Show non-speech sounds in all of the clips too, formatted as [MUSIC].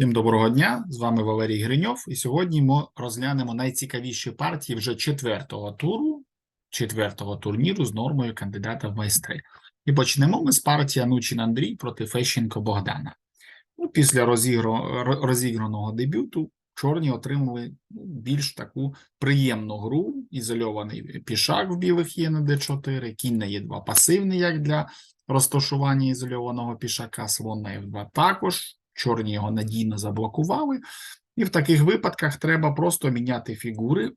Всім доброго дня! З вами Валерій Гриньов, і сьогодні ми розглянемо найцікавіші партії вже четвертого туру, четвертого турніру з нормою кандидата в майстри. І почнемо ми з партії Анучин Андрій проти Фещенко Богдана. Ну, після розігро... розіграного дебюту чорні отримали ну, більш таку приємну гру. Ізольований пішак в білих є на d4, кінь на e2 пасивний, як для розташування ізольованого пішака, слон на f2 також. Чорні його надійно заблокували. І в таких випадках треба просто міняти фігури.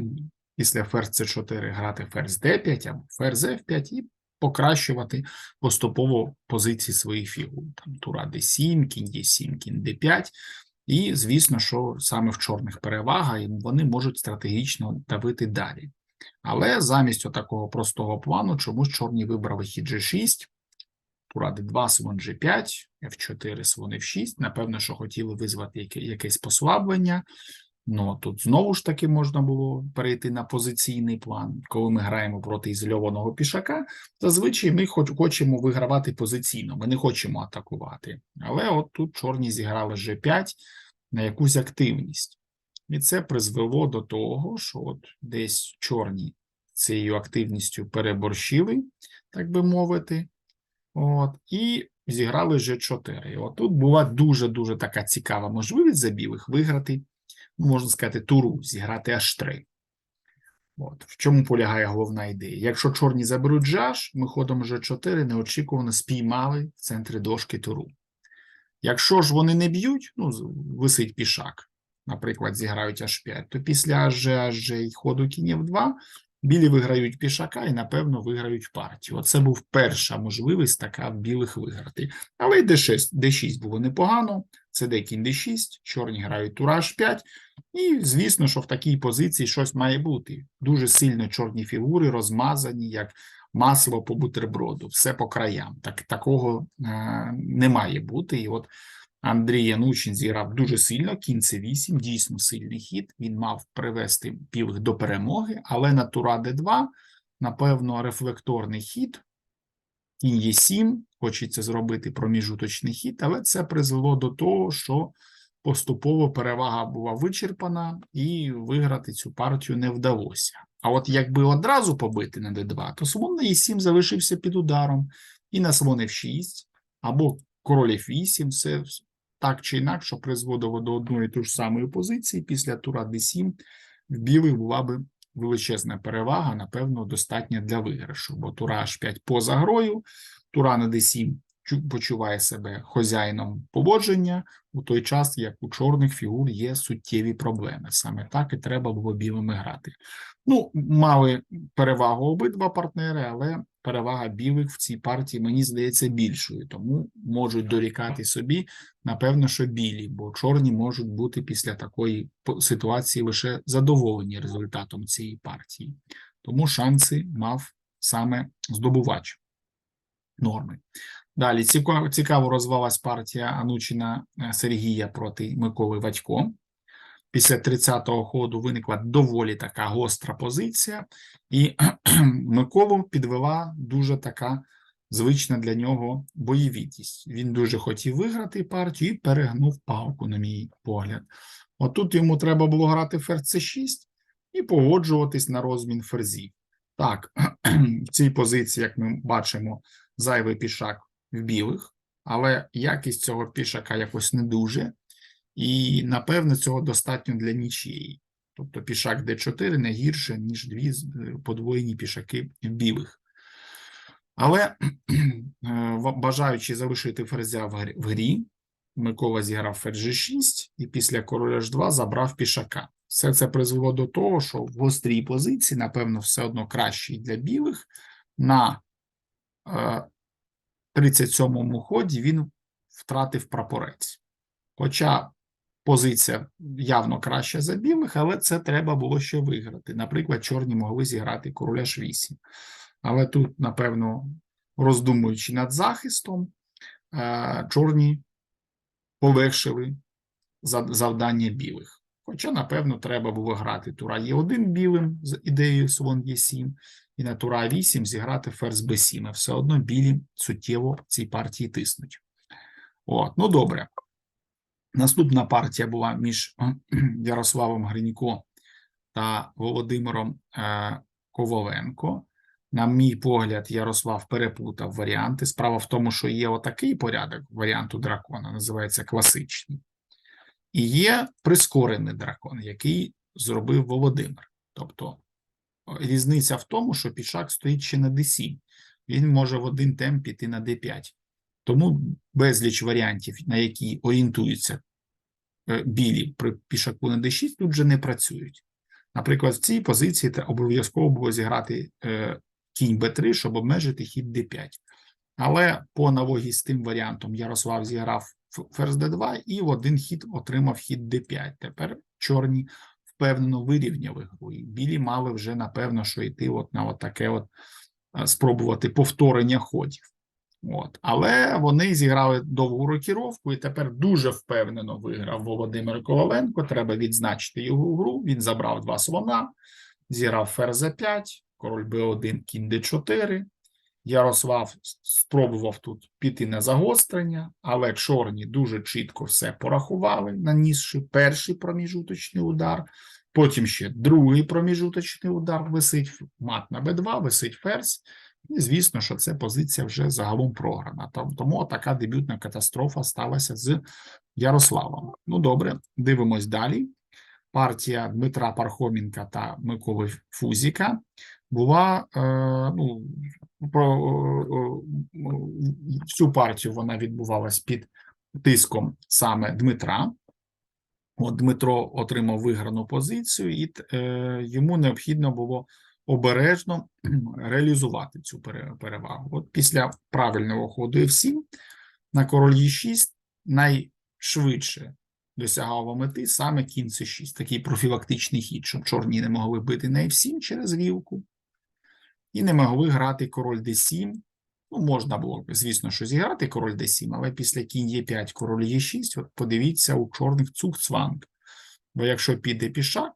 [CLEARS THROAT] Після ферзь c4 грати ферзь d5 або ферзь f5 і покращувати поступово позиції своїх фігур. Там тура d7, кінь d7, кінь d5. І, звісно, що саме в чорних перевага, і вони можуть стратегічно давити далі. Але замість такого простого плану чомусь чорні вибрали хід g6, тура d2, слон g5, f4, слон f6. Напевно, що хотіли визвати яке- якесь послаблення. Ну, тут знову ж таки можна було перейти на позиційний план. Коли ми граємо проти ізольованого пішака, зазвичай ми хоч, хочемо вигравати позиційно, ми не хочемо атакувати. Але от тут чорні зіграли g5 на якусь активність. І це призвело до того, що от десь чорні цією активністю переборщили, так би мовити. От, і зіграли G4. І от тут була дуже-дуже така цікава можливість за білих виграти, ну, можна сказати, туру, зіграти H3. От, в чому полягає головна ідея? Якщо чорні заберуть GH, ми ходом G4 неочікувано спіймали в центрі дошки туру. Якщо ж вони не б'ють, ну, висить пішак, наприклад, зіграють H5, то після HG, HG і ходу кінь 2 білі виграють пішака і, напевно, виграють партію. Оце був перша можливість така білих виграти. Але й D6, D6 було непогано, це D кінь D6, чорні грають тура H5, і, звісно, що в такій позиції щось має бути. Дуже сильно чорні фігури розмазані, як масло по бутерброду, все по краям. Так, такого е, не має бути. І от Андрій Янучин зіграв дуже сильно, кінь c8, дійсно сильний хід. Він мав привести білих до перемоги, але на тура d2, напевно, рефлекторний хід. Кінь Е7, хочеться зробити проміжуточний хід, але це призвело до того, що поступово перевага була вичерпана, і виграти цю партію не вдалося. А от якби одразу побити на d2, то слон на e7 залишився під ударом, і на слон f6, або король f8, все так чи інакше призводило до одної тої ж самої позиції. Після тура d7 в білих була би величезна перевага, напевно, достатня для виграшу, бо тура h5 поза грою, тура на d7 почуває себе хозяїном поводження, у той час, як у чорних фігур є суттєві проблеми. Саме так і треба було білими грати. Ну, мали перевагу обидва партнери, але перевага білих в цій партії, мені здається, більшою, тому можуть дорікати собі, напевно, що білі, бо чорні можуть бути після такої ситуації лише задоволені результатом цієї партії. Тому шанси мав саме здобувач норми. Далі цікаво, розвивалась партія Анучина е, Сергія проти Миколи Вадько. Після 30-го ходу виникла доволі така гостра позиція, і [CLEARS THROAT] Миколу підвела дуже така звична для нього бойовітість. Він дуже хотів виграти партію і перегнув палку, на мій погляд. Отут йому треба було грати ферзь c6 і погоджуватись на розмін ферзів. Так, [CLEARS THROAT] в цій позиції, як ми бачимо, зайвий пішак в білих, але якість цього пішака якось не дуже. І, напевно, цього достатньо для нічиєї. Тобто пішак d4 не гірше, ніж дві е, подвоєні пішаки білих. Але е, бажаючи залишити ферзя в грі- Микола зіграв ферзь g6 і після короля h2 забрав пішака. Все це призвело до того, що в гострій позиції, напевно, все одно кращий для білих. На е, 37-му ході він втратив прапорець. Хоча позиція явно краща за білих, але це треба було ще виграти. Наприклад, чорні могли зіграти короля h8. Але тут, напевно, роздумуючи над захистом, е, чорні полегшили завдання білих. Хоча, напевно, треба було грати тура Е1 білим з ідеєю слон Е7, і на тура 8 зіграти ферзь Б7. А все одно білі суттєво в цій партії тиснуть. От, ну добре. Наступна партія була між [CLEARS THROAT] Ярославом Гринько та Володимиром е, Коваленко. На мій погляд, Ярослав переплутав варіанти. Справа в тому, що є отакий порядок варіанту дракона, називається класичний, і є прискорений дракон, який зробив Володимир. Тобто різниця в тому, що пішак стоїть ще на d7. Він може в один темп піти на d5. Тому безліч варіантів, на які орієнтуються е, білі при пішаку на d6, тут вже не працюють. Наприклад, в цій позиції обов'язково було зіграти е, кінь b3, щоб обмежити хід d5. Але по аналогії з тим варіантом Ярослав зіграв ферзь d2 і в один хід отримав хід d5. Тепер чорні впевнено вирівняли гру. І білі мали вже напевно, що йти от на от таке от спробувати повторення ходів. От. Але вони зіграли довгу рокіровку і тепер дуже впевнено виграв Володимир Коваленко. Треба відзначити його гру. Він забрав два слона, зіграв ферзь 5 король Б1, кінь Д4. Ярослав спробував тут піти на загострення, але чорні дуже чітко все порахували, нанісши перший проміжуточний удар. Потім ще другий проміжуточний удар висить мат на Б2, висить ферзь. І звісно, що це позиція вже загалом програна. Тому така дебютна катастрофа сталася з Ярославом. Ну добре, дивимось далі. Партія Дмитра Пархомінка та Миколи Фузіка була е, ну, про всю партію вона відбувалась під тиском саме Дмитра. От Дмитро отримав виграну позицію, і е, йому необхідно було обережно [CLEARS THROAT] реалізувати цю перевагу. От після правильного ходу F7 на король Е6 найшвидше досягав мети саме кінь С6, такий профілактичний хід, щоб чорні не могли бити на F7 через вілку, і не могли грати король d7. Ну, можна було, звісно, що зіграти король d7, але після кінь Е5, король Е6, от подивіться у чорних цугцванг. Бо якщо піде пішак,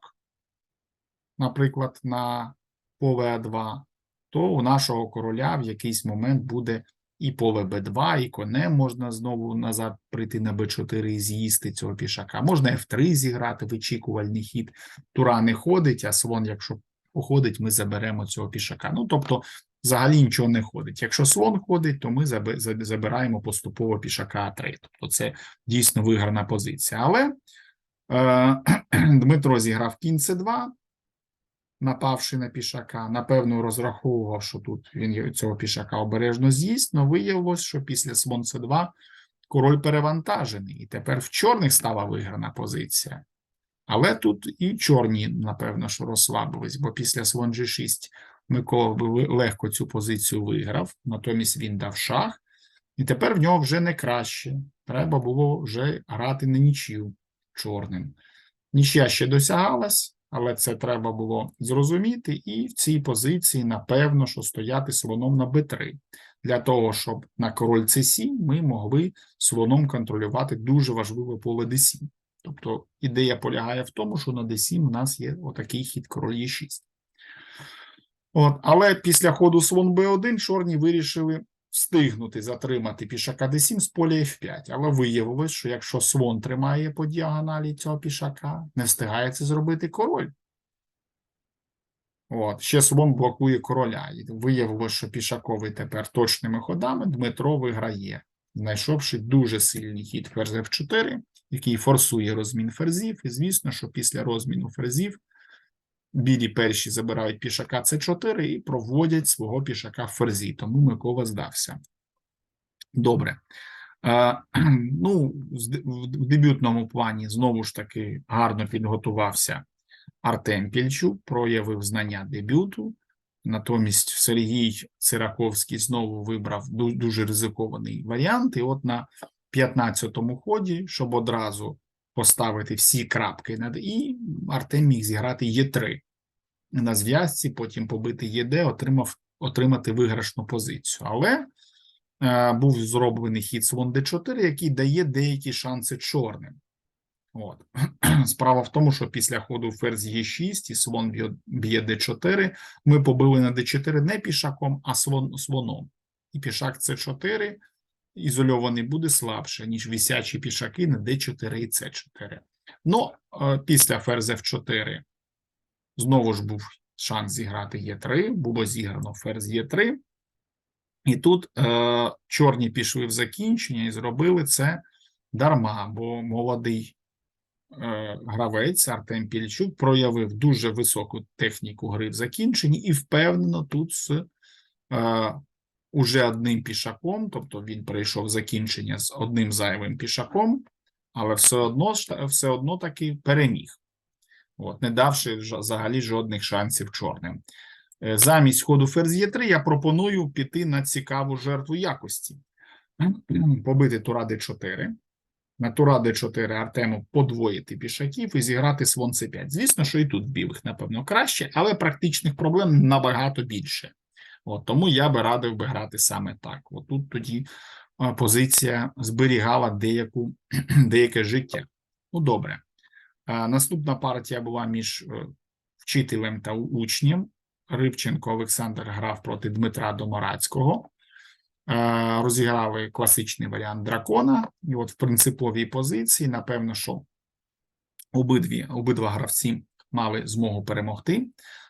наприклад, на поле А2, то у нашого короля в якийсь момент буде і поле Б2, і конем можна знову назад прийти на Б4 і з'їсти цього пішака. Можна F3 зіграти, вичікувальний хід. Тура не ходить, а слон, якщо походить, ми заберемо цього пішака. Ну, тобто, взагалі нічого не ходить. Якщо слон ходить, то ми забираємо поступово пішака А3. Тобто, це дійсно виграна позиція. Але е, [CLEARS THROAT] Дмитро зіграв кінь С2, напавши на пішака. Напевно, розраховував, що тут він цього пішака обережно з'їсть, але виявилось, що після слон С2 король перевантажений. І тепер в чорних стала виграна позиція. Але тут і чорні, напевно, що розслабились, бо після слон G6 Микола легко цю позицію виграв, натомість він дав шах, і тепер в нього вже не краще. Треба було вже грати на нічю чорним. Нічия ще досягалась, але це треба було зрозуміти, і в цій позиції, напевно, що стояти слоном на b3, для того, щоб на король c7 ми могли слоном контролювати дуже важливе поле d7. Тобто ідея полягає в тому, що на d7 у нас є отакий хід король Е6. От, Але після ходу слон b1 чорні вирішили встигнути затримати пішака d7 з поля f5. Але виявилось, що якщо слон тримає по діагоналі цього пішака, не встигає це зробити король. От, Ще слон блокує короля. І виявилось, що пішаковий тепер точними ходами Дмитро виграє, знайшовши дуже сильний хід ферзь f4 який форсує розмін ферзів. І звісно, що після розміну ферзів білі перші забирають пішака С4 і проводять свого пішака в ферзі, тому Микола здався. Добре. Е, [CLEARS THROAT] ну, В дебютному плані знову ж таки гарно підготувався Артем Пільчук, проявив знання дебюту. Натомість Сергій Цираковський знову вибрав дуже ризикований варіант. І от на 15-му ході, щоб одразу поставити всі крапки над І, Артем міг зіграти Е3 на зв'язці, потім побити ЄД, отримав, отримати виграшну позицію. Але е, був зроблений хід слон Д4, який дає деякі шанси чорним. От. [CLEARS THROAT] Справа в тому, що після ходу ферзь Е6 і слон б'є Д4, ми побили на Д4 не пішаком, а слон, слоном. І пішак С4 ізольований буде слабше, ніж висячі пішаки на d4 і c4. Ну, е, після ферзь f4 знову ж був шанс зіграти Е3, було зіграно ферзь Е3. І тут е, чорні пішли в закінчення і зробили це дарма, бо молодий е, гравець Артем Пільчук проявив дуже високу техніку гри в закінченні і впевнено тут з е, уже одним пішаком, тобто він прийшов закінчення з одним зайвим пішаком, але все одно все одно таки переміг, от, не давши взагалі жодних шансів чорним. Е, Замість ходу ферзь Е3 я пропоную піти на цікаву жертву якості. [CLEARS THROAT] Побити тура d4. На тура d4 Артему подвоїти пішаків і зіграти слон c5. Звісно, що і тут білих, напевно, краще, але практичних проблем набагато більше. От, тому я би радив би грати саме так. От тут тоді позиція зберігала деяку, [CLEARS THROAT] деяке життя. Ну, добре. Наступна партія була між е, вчителем та учнем. Рибченко Олександр грав проти Дмитра Домарацького. Е, Розіграли класичний варіант дракона. І от в принциповій позиції, напевно, що обидві, обидва гравці мали змогу перемогти.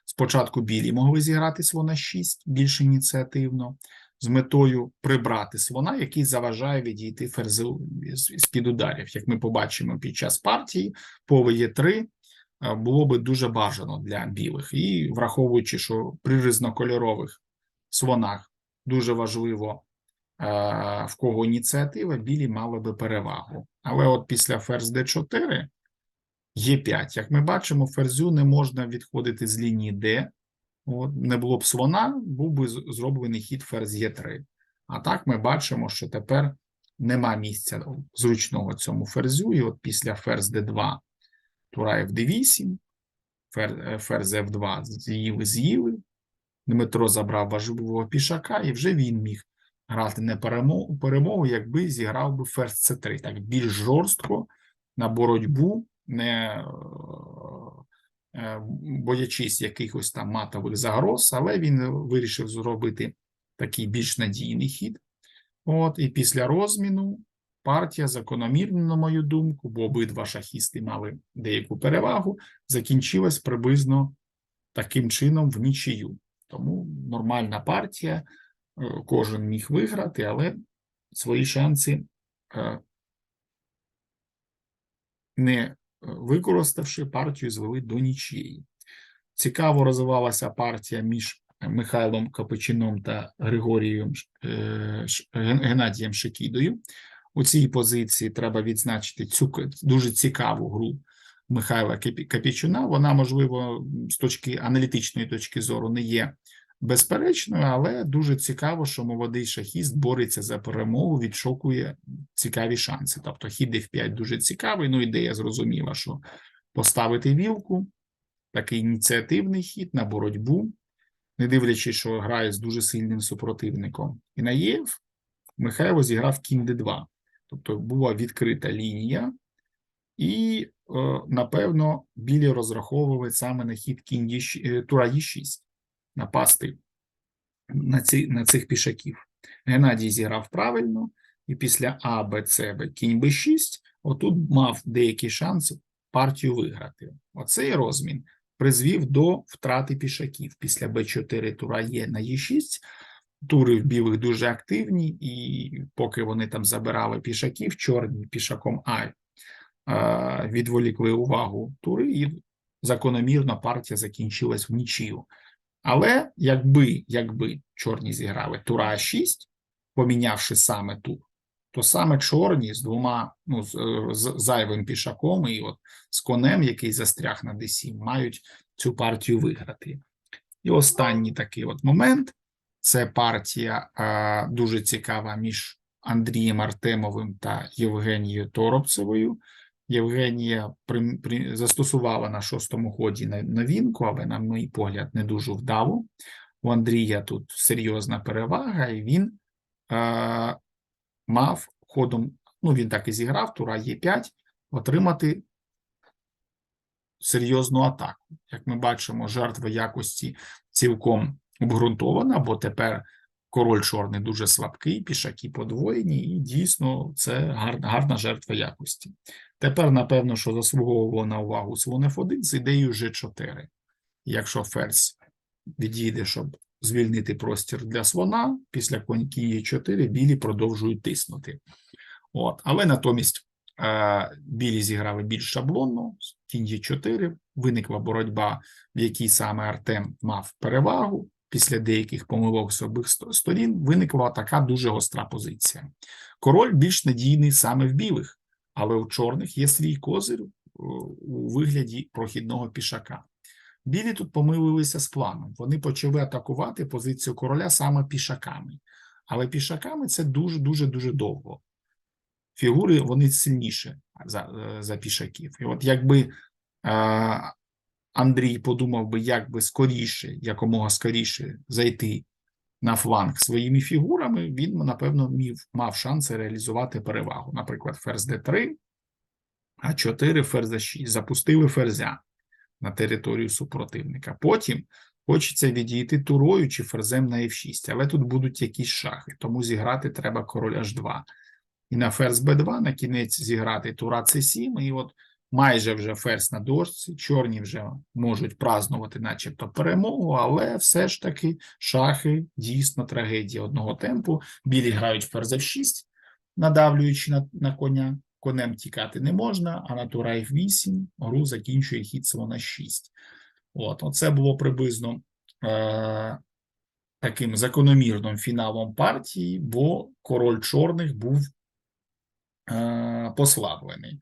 Спочатку білі могли зіграти слона 6 більш ініціативно, з метою прибрати слона, який заважає відійти ферзу з-під ударів. Як ми побачимо під час партії, поле Е3 е, було би дуже бажано для білих. І враховуючи, що при різнокольорових слонах дуже важливо, е, в кого ініціатива, білі мали би перевагу. Але от після ферзь d4 Е5. Як ми бачимо, ферзю не можна відходити з лінії Д. От, не було б слона, був би зроблений хід ферзь Е3. А так ми бачимо, що тепер нема місця зручного цьому ферзю. І от після ферзь Д2 тура Ф8, фер, е, ферзь Ф2 з'їли, з'їли. Дмитро забрав важливого пішака, і вже він міг грати не перемогу, перемогу якби зіграв би ферзь С3, так більш жорстко на боротьбу, не е, е, боячись якихось там матових загроз, але він вирішив зробити такий більш надійний хід. От, і після розміну партія закономірно, на мою думку, бо обидва шахісти мали деяку перевагу, закінчилась приблизно таким чином в нічию. Тому нормальна партія, е, кожен міг виграти, але свої шанси не використавши партію, звели до нічиєї. Цікаво розвивалася партія між Михайлом Капичином та Григорієм е, Ген- Геннадієм Шекідою. У цій позиції треба відзначити цю дуже цікаву гру Михайла Капі- Капічуна. Вона, можливо, з точки аналітичної точки зору не є безперечною, але дуже цікаво, що молодий шахіст бореться за перемогу, відшукує цікаві шанси. Тобто хід F5 дуже цікавий. Ну, ідея зрозуміла, що поставити вілку, такий ініціативний хід на боротьбу, не дивлячись, що грає з дуже сильним супротивником. І на ЄФ Михайло зіграв кінь d2. Тобто була відкрита лінія, і, е, напевно, білі розраховували саме на хід кінь Е6, е, тура Е6, напасти на, ці, на цих пішаків. Геннадій зіграв правильно, і після А, Б, С, Б, кінь Б6, отут мав деякий шанс партію виграти. Оцей розмін призвів до втрати пішаків. Після Б4 тура є на Е6, тури в білих дуже активні, і поки вони там забирали пішаків, чорні пішаком А е, відволікли увагу тури, і закономірно партія закінчилась в нічию. Але якби, якби чорні зіграли тура А6, помінявши саме тур, то саме чорні з двома ну, з, е, з зайвим пішаком і от з конем, який застряг на d7, мають цю партію виграти. І останній такий от момент це партія е, дуже цікава між Андрієм Артемовим та Євгенією Торобцевою. Євгенія при, при, застосувала на шостому ході новинку, але, на мій погляд, не дуже вдало. У Андрія тут серйозна перевага, і він е, мав ходом, ну він так і зіграв, тура Е5, отримати серйозну атаку. Як ми бачимо, жертва якості цілком обґрунтована, бо тепер король чорний дуже слабкий, пішаки подвоєні, і дійсно це гарна, гарна жертва якості. Тепер, напевно, що заслуговувало на увагу слон F1 з ідеєю G4. Якщо ферзь відійде, щоб звільнити простір для слона, після коньки Е4 білі продовжують тиснути. От. Але натомість е, білі зіграли більш шаблонно, кінь Е4, виникла боротьба, в якій саме Артем мав перевагу. Після деяких помилок з обох сторін виникла така дуже гостра позиція. Король більш надійний саме в білих, але у чорних є свій козир е, у вигляді прохідного пішака. Білі тут помилилися з планом. Вони почали атакувати позицію короля саме пішаками. Але пішаками це дуже дуже дуже довго. Фігури вони сильніші за, е, за пішаків. І от якби е, Андрій подумав би, як би скоріше, якомога скоріше зайти на фланг своїми фігурами, він, напевно, мів, мав шанси реалізувати перевагу. Наприклад, ферзь d3, а4, ферзь d6. Запустили ферзя на територію супротивника. Потім хочеться відійти турою чи ферзем на f6, але тут будуть якісь шахи, тому зіграти треба король h2. І на ферзь b2 на кінець зіграти тура c7, і от майже вже ферзь на дошці, чорні вже можуть празнувати начебто перемогу, але все ж таки шахи дійсно трагедія одного темпу. Білі грають ферзь f6, надавлюючи на, на коня. Конем тікати не можна, а на тура f8 гру закінчує хід слона 6. От, оце було приблизно е, таким закономірним фіналом партії, бо король чорних був е, послаблений.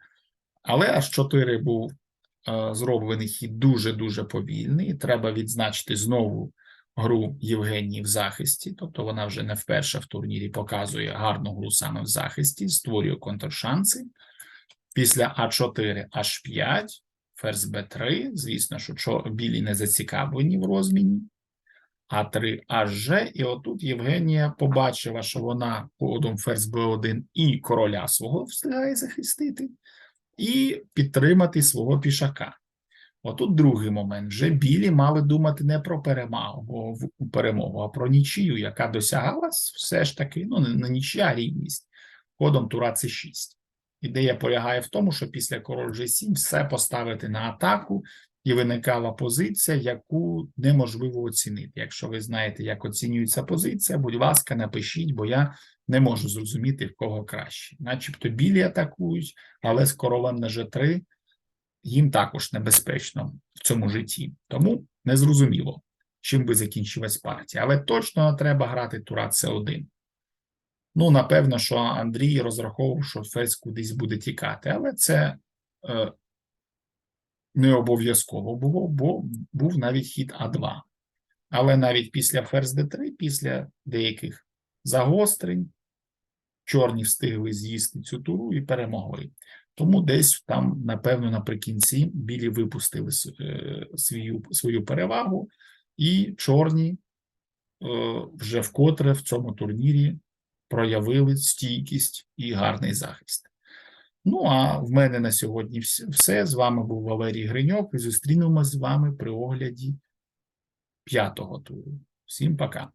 Але аж 4 був е, зроблений хід дуже-дуже повільний. Треба відзначити знову гру Євгенії в захисті, тобто вона вже не вперше в турнірі показує гарну гру саме в захисті, створює контршанси. Після А4 H5, ферзь Б3, звісно, що білі не зацікавлені в розміні. А3 HG, і отут Євгенія побачила, що вона ходом ферзь Б1 і короля свого встигає захистити, і підтримати свого пішака. Отут другий момент. Вже білі мали думати не про перемогу, перемогу, а про нічию, яка досягалась все ж таки, ну, не, нічия, а рівність, ходом тура С6. Ідея полягає в тому, що після король G7 все поставити на атаку, і виникала позиція, яку неможливо оцінити. Якщо ви знаєте, як оцінюється позиція, будь ласка, напишіть, бо я не можу зрозуміти, в кого краще. Начебто білі атакують, але з королем на G3 їм також небезпечно в цьому житті. Тому незрозуміло, чим би закінчилась партія. Але точно треба грати тура С1. Ну, напевно, що Андрій розраховував, що ферзь кудись буде тікати, але це е, не обов'язково було, бо був навіть хід А2. Але навіть після ферзь Д3, після деяких загострень, чорні встигли з'їсти цю туру і перемогли. Тому десь там, напевно, наприкінці білі випустили е, свою, свою перевагу, і чорні е, вже вкотре в цьому турнірі проявили стійкість і гарний захист. Ну а в мене на сьогодні все. З вами був Валерій Гриньок і зустрінемось з вами при огляді п'ятого туру. Всім пока.